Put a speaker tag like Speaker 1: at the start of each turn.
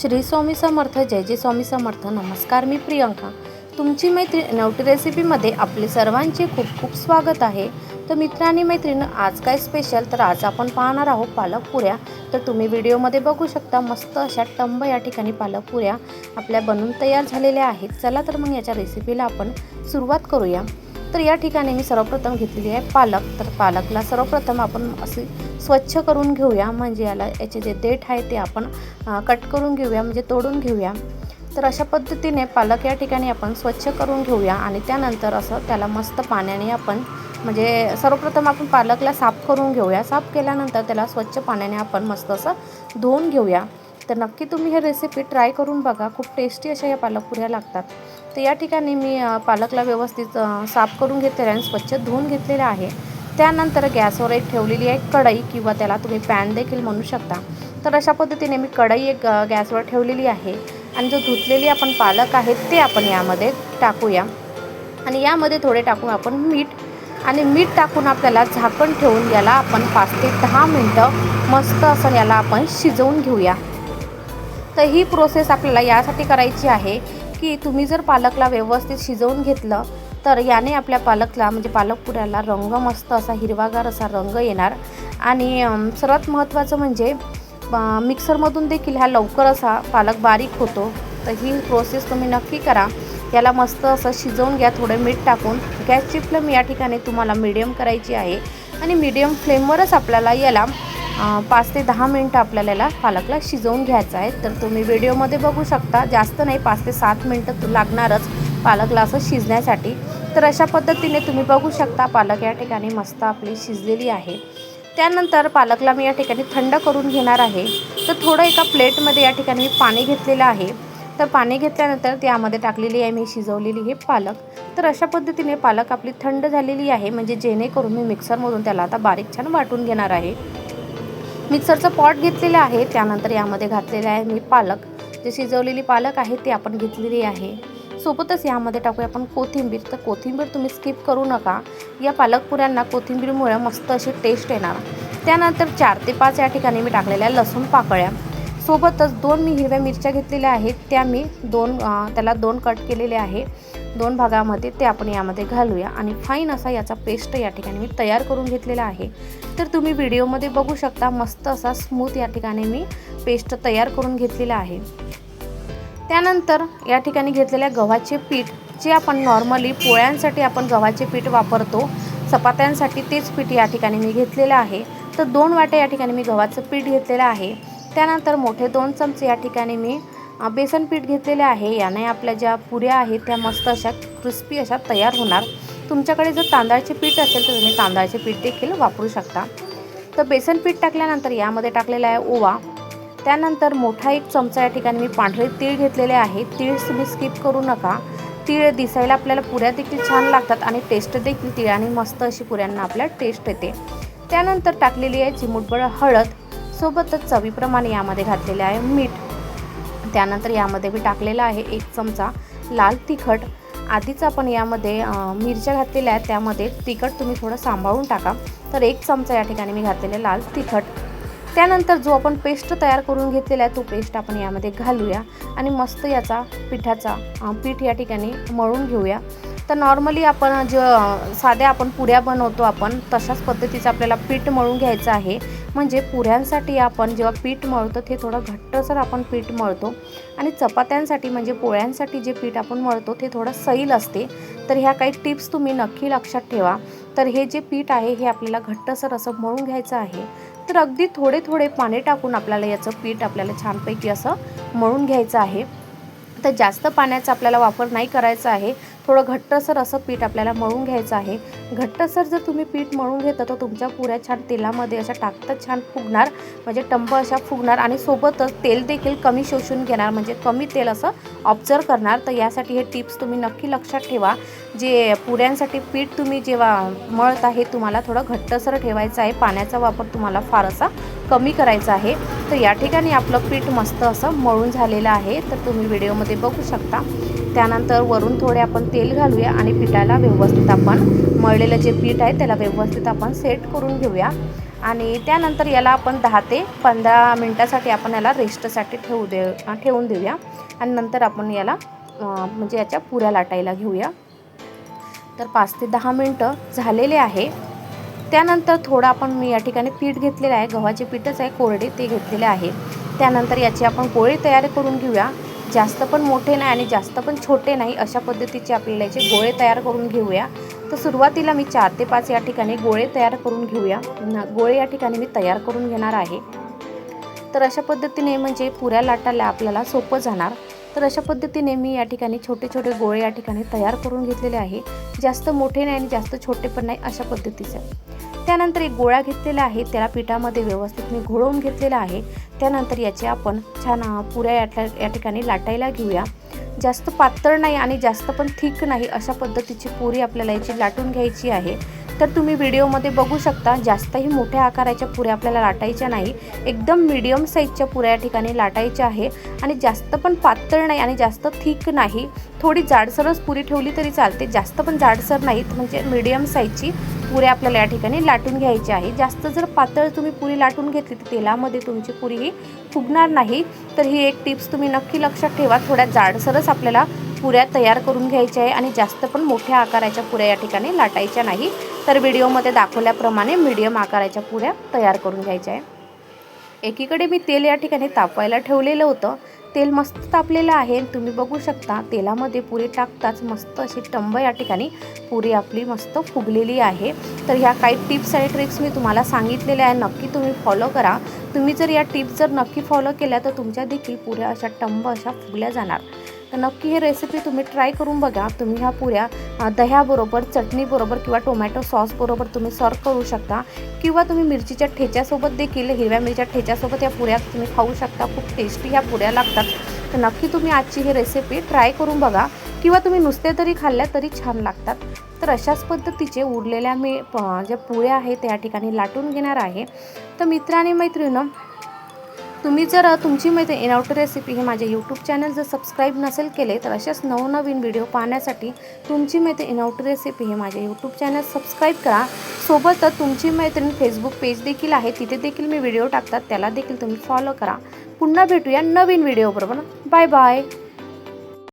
Speaker 1: श्री स्वामी समर्थ जय जय स्वामी समर्थ नमस्कार मी प्रियंका. तुमची मैत्री नवटी रेसिपीमध्ये आपले सर्वांचे खूप खूप स्वागत आहे. तर मित्रांनी मैत्रिणं आज काय स्पेशल तर आज आपण पाहणार आहोत पालक पुऱ्या तर तुम्ही व्हिडिओमध्ये बघू शकता मस्त अशा टंब या ठिकाणी पालक पुऱ्या आपल्या बनून तयार झालेल्या आहेत. चला तर मग याच्या रेसिपीला आपण सुरुवात करूया. तर या ठिकाणी मी सर्वप्रथम घेतलेली आहे पालक. तर पालकला सर्वप्रथम आपण असे स्वच्छ करून घेऊया. म्हणजे याला याचे जे देठ आहे ते आपण कट करून घेऊया म्हणजे तोडून घेऊया. तर अशा पद्धतीने पालक या ठिकाणी आपण स्वच्छ करून घेऊया आणि त्यानंतर असं त्याला मस्त पाण्याने आपण म्हणजे सर्वप्रथम आपण पालकला साफ करून घेऊया. साफ केल्यानंतर त्याला स्वच्छ पाण्याने आपण मस्त असं धुवून घेऊया. तर नक्की तुम्ही हे रेसिपी ट्राय करून बघा. खूप टेस्टी अशा या पालकपुऱ्या लागतात. तर या ठिकाणी मी पालकला व्यवस्थित साफ करून घेतलेल्या आणि स्वच्छ धुवून घेतलेलं आहे. त्यानंतर गॅसवर एक ठेवलेली आहे कढई किंवा त्याला तुम्ही पॅन देखील म्हणू शकता. तर अशा पद्धतीने मी कढई एक गॅसवर ठेवलेली आहे. आणि जो धुतलेली आपण पालक आहेत ते आपण यामध्ये टाकूया. आणि यामध्ये थोडे टाकून आपण मीठ आणि मीठ टाकून आपल्याला झाकण ठेवून याला आपण पाच ते दहा मिनटं मस्त असं याला आपण शिजवून घेऊया. तर ही प्रोसेस आपल्याला यासाठी करायची आहे की तुम्ही जर पालकला व्यवस्थित शिजवून घेतलं तर याने आपल्या पालकला म्हणजे पालकपुऱ्याला रंग मस्त असा हिरवागार असा रंग येणार. आणि सर्वात महत्त्वाचं म्हणजे मिक्सरमधून देखील ह्या लवकर असा पालक बारीक होतो. तर ही प्रोसेस तुम्ही नक्की करा. याला मस्त असं शिजवून घ्या थोडं मीठ टाकून. गॅसची फ्लेम या ठिकाणी तुम्हाला मीडियम करायची आहे. आणि मीडियम फ्लेमवरच आपल्याला याला पाच ते दहा मिनटं आपल्याला याला पालकला शिजवून घ्यायचं आहे. तर तुम्ही व्हिडिओमध्ये बघू शकता जास्त नाही पाच ते सात मिनटं लागणारच पालकला असं शिजण्यासाठी. तर अशा पद्धतीने तुम्ही बघू शकता पालक या ठिकाणी मस्त आपली शिजलेली आहे. त्यानंतर पालकला मी या ठिकाणी थंड करून घेणार आहे. तर थोडं एका प्लेटमध्ये या ठिकाणी मी पाणी घेतलेलं आहे. तर पाणी घेतल्यानंतर त्यामध्ये टाकलेली आहे मी शिजवलेली हे पालक. तर अशा पद्धतीने पालक आपली थंड झालेली आहे. म्हणजे जेणेकरून मी मिक्सरमधून त्याला आता बारीक छान वाटून घेणार आहे. मिक्सरचं पॉट घेतलेलं आहे. त्यानंतर यामध्ये घातलेलं आहे मी पालक. जे शिजवलेली पालक आहे ती आपण घेतलेली आहे. सोबतच यामध्ये टाकूया आपण कोथिंबीर. तर कोथिंबीर तुम्ही स्किप करू नका. या पालकपुऱ्यांना कोथिंबीरमुळे मस्त अशी टेस्ट येणार. त्यानंतर चार ते पाच या ठिकाणी मी टाकलेल्या लसूण पाकळ्या. सोबतच दोन मी हिरव्या मिरच्या घेतलेल्या आहेत. त्या मी दोन त्याला दोन कट केलेले आहे दोन भागामध्ये ते आपण यामध्ये घालूया. आणि फाईन असा याचा पेस्ट या ठिकाणी मी तयार करून घेतलेला आहे. तर तुम्ही व्हिडिओमध्ये बघू शकता मस्त असा स्मूथ या ठिकाणी मी पेस्ट तयार करून घेतलेला आहे. त्यानंतर या ठिकाणी घेतलेल्या गव्हाचे पीठ जे आपण नॉर्मली पोळ्यांसाठी आपण गव्हाचे पीठ वापरतो चपात्यांसाठी तेच पीठ या ठिकाणी मी घेतलेलं आहे. तर दोन वाट्या या ठिकाणी मी गव्हाचं पीठ घेतलेलं आहे. त्यानंतर मोठे दोन चमचे या ठिकाणी मी बेसन पीठ घेतलेले आहे. याने आपल्या ज्या पुऱ्या आहेत त्या मस्त अशा क्रिस्पी अशा तयार होणार. तुमच्याकडे जर तांदळाचे पीठ असेल तर तुम्ही तांदळाचे पीठ देखील वापरू शकता. तर बेसन पीठ टाकल्यानंतर यामध्ये टाकलेला आहे ओवा. त्यानंतर मोठा एक चमचा या ठिकाणी मी पांढरे तीळ घेतलेले आहे. तीळ तुम्ही स्किप करू नका. तीळ दिसायला आपल्याला पुऱ्या देखील छान लागतात आणि टेस्ट देखील तिळाने मस्त अशी पुऱ्यांना आपल्या टेस्ट येते. त्यानंतर टाकलेली आहे चिमुटबळ हळद. सोबतच चवीप्रमाणे यामध्ये घातलेले आहे मीठ. त्यानंतर यामध्ये मी टाकलेला आहे एक चमचा लाल तिखट. आधीच आपण यामध्ये मिरच्या घातलेल्या आहेत त्यामध्ये तिखट तुम्ही थोडं सांभाळून टाका. तर एक चमचा या ठिकाणी मी घातलेले लाल तिखट. त्यानंतर जो आपण पेस्ट तयार करून घेतलेला आहे तो पेस्ट आपण यामध्ये घालूया आणि मस्त याचा पिठाचा पीठ या ठिकाणी मळून घेऊया. तर नॉर्मली आपण ज साध्या आपण पुऱ्या बनवतो आपण तशाच पद्धतीचं आपल्याला पीठ मळून घ्यायचं आहे. म्हणजे पुऱ्यांसाठी आपण जेव्हा पीठ मळतो ते थोडं घट्टसर आपण पीठ मळतो आणि चपात्यांसाठी म्हणजे पोळ्यांसाठी जे पीठ आपण मळतो ते थोडं सैल असते. तर ह्या काही टिप्स तुम्ही नक्की लक्षात ठेवा. तर हे जे पीठ आहे हे आपल्याला घट्टसर असं मळून घ्यायचं आहे. तर अगदी थोडे थोडे पाणी टाकून आपल्याला याचं पीठ आपल्याला छानपैकी असं मळून घ्यायचं आहे. तर जास्त पाण्याचा आपल्याला वापर नाही करायचा आहे. थोडं घट्टसर असं पीठ आपल्याला मळून घ्यायचं आहे. घट्टसर जर तुम्ही पीठ मळून घेता तर तुमच्या पुऱ्या छान तेलामध्ये अशा टाकतात छान फुगणार. म्हणजे टंब अशा फुगणार आणि सोबतच तेल देखील कमी शोषून घेणार. म्हणजे कमी तेल असं ऑब्झर्व करणार. तर यासाठी हे टिप्स तुम्ही नक्की लक्षात ठेवा. जे पुऱ्यांसाठी पीठ तुम्ही जेव्हा मळता हे तुम्हाला थोडं घट्टसर ठेवायचं आहे. पाण्याचा वापर तुम्हाला फार असा कमी करायचा आहे. तर या ठिकाणी आपलं पीठ मस्त असं मळून झालेलं आहे. तर तुम्ही व्हिडिओमध्ये बघू शकता. त्यानंतर वरून थोडे आपण तेल घालूया आणि पिठाला व्यवस्थित आपण मळलेलं जे पीठ आहे त्याला व्यवस्थित आपण सेट करून घेऊया. आणि त्यानंतर याला आपण दहा ते पंधरा मिनटासाठी आपण याला रेस्टसाठी ठेवू दे ठेवून देऊया. आणि नंतर आपण याला म्हणजे याच्या पुऱ्या लाटायला घेऊया. तर पाच ते दहा मिनटं झालेले आहे. त्यानंतर थोडं आपण मी या ठिकाणी पीठ घेतलेलं आहे. गव्हाचे पीठच आहे कोरडे ते घेतलेले आहे. त्यानंतर याची आपण गोळे तयार करून घेऊया. जास्त पण मोठे नाही आणि जास्त पण छोटे नाही अशा पद्धतीचे आपल्याला याचे गोळे तयार करून घेऊया. तर सुरुवातीला मी चार ते पाच या ठिकाणी गोळे तयार करून घेऊया. न- गोळे या ठिकाणी मी तयार करून घेणार आहे. तर अशा पद्धतीने म्हणजे पुऱ्या लाटायला आपल्याला सोपं जाणार. तर अशा पद्धतीने मी या ठिकाणी छोटे छोटे गोळे या ठिकाणी तयार करून घेतलेले आहे. जास्त मोठे नाही आणि जास्त छोटे पण नाही अशा पद्धतीचे. त्यानंतर एक गोळा घेतलेला आहे. त्याला पिठामध्ये व्यवस्थित मी घोळवून घेतलेला आहे. त्यानंतर याचे आपण छान पुऱ्या या या ठिकाणी लाटायला घेऊया. जास्त पातळ नाही आणि जास्त पण थिक नाही अशा पद्धतीची पुरी आपल्याला याची लाटून घ्यायची आहे. तर तुम्ही व्हिडिओमध्ये बघू शकता जास्तही मोठ्या आकाराच्या पुऱ्या आपल्याला लाटायच्या नाही. एकदम मीडियम साईजच्या पुऱ्या या ठिकाणी लाटायच्या आहे. आणि जास्त पण पातळ नाही आणि जास्त थिक नाही. थोडी जाडसरच पुरी ठेवली तरी चालते. जास्त पण जाडसर नाहीत म्हणजे मीडियम साईजची पुऱ्या आपल्याला या ठिकाणी लाटून घ्यायची आहे. जास्त जर पातळ तुम्ही पुरी लाटून घेतली तर तेलामध्ये तुमची पुरी ही फुगणार नाही. तर ही एक टिप्स तुम्ही नक्की लक्षात ठेवा. थोड्या जाडसरच आपल्याला पुऱ्या तयार करून घ्यायच्या आहे आणि जास्त पण मोठ्या आकाराच्या पुऱ्या या ठिकाणी लाटायच्या नाही. तर व्हिडिओमध्ये दाखवल्याप्रमाणे मीडियम आकाराच्या पुऱ्या तयार करून घ्यायच्या आहे. एकीकडे मी तेल या ठिकाणी तापवायला ठेवलेलं होतं. तेल मस्त तापलेलं आहे तुम्ही बघू शकता तेलामध्ये पुरी टाकताच मस्त अशी टंब या ठिकाणी पुरी आपली मस्त फुगलेली आहे. तर ह्या काही टिप्स आणि ट्रिक्स मी तुम्हाला सांगितलेल्या आहे. नक्की तुम्ही फॉलो करा. तुम्ही जर या टिप्स जर नक्की फॉलो केल्या तर तुमच्या देखील पुऱ्या अशा टंब अशा फुगल्या जाणार. तर नक्की ही रेसिपी तुम्ही ट्राय करून बघा. तुम्ही ह्या पुऱ्या दह्याबरोबर चटणीबरोबर किंवा टोमॅटो सॉसबरोबर तुम्ही सर्व करू शकता. किंवा तुम्ही मिरचीच्या ठेच्यासोबत देखील हिरव्या मिरच्या ठेच्यासोबत या पुऱ्या तुम्ही खाऊ शकता. खूप टेस्टी ह्या पुऱ्या लागतात. तर नक्की तुम्ही आजची ही रेसिपी ट्राय करून बघा. किंवा तुम्ही नुसते तरी खाल्ल्या तरी छान लागतात. तर अशाच पद्धतीचे उरलेल्या मी ज्या पुऱ्या आहेत त्या ठिकाणी लाटून घेणार आहे. तर मित्रांनी मैत्रिणं तुम्ही जर तुमची मैत्री इनआउट रेसिपी हे माझे यूट्यूब चॅनल जर सबस्क्राईब नसेल केले तर असेच नवनवीन व्हिडिओ पाहण्यासाठी तुमची मैत्री इनआउट रेसिपी हे माझे यूट्यूब चॅनल सबस्क्राईब करा. सोबतच तुमची मैत्रीण फेसबुक पेज देखील आहे तिथे देखील मी व्हिडिओ टाकतात त्याला देखील तुम्ही फॉलो करा. पुन्हा भेटूया नवीन व्हिडिओबरोबर बाय बाय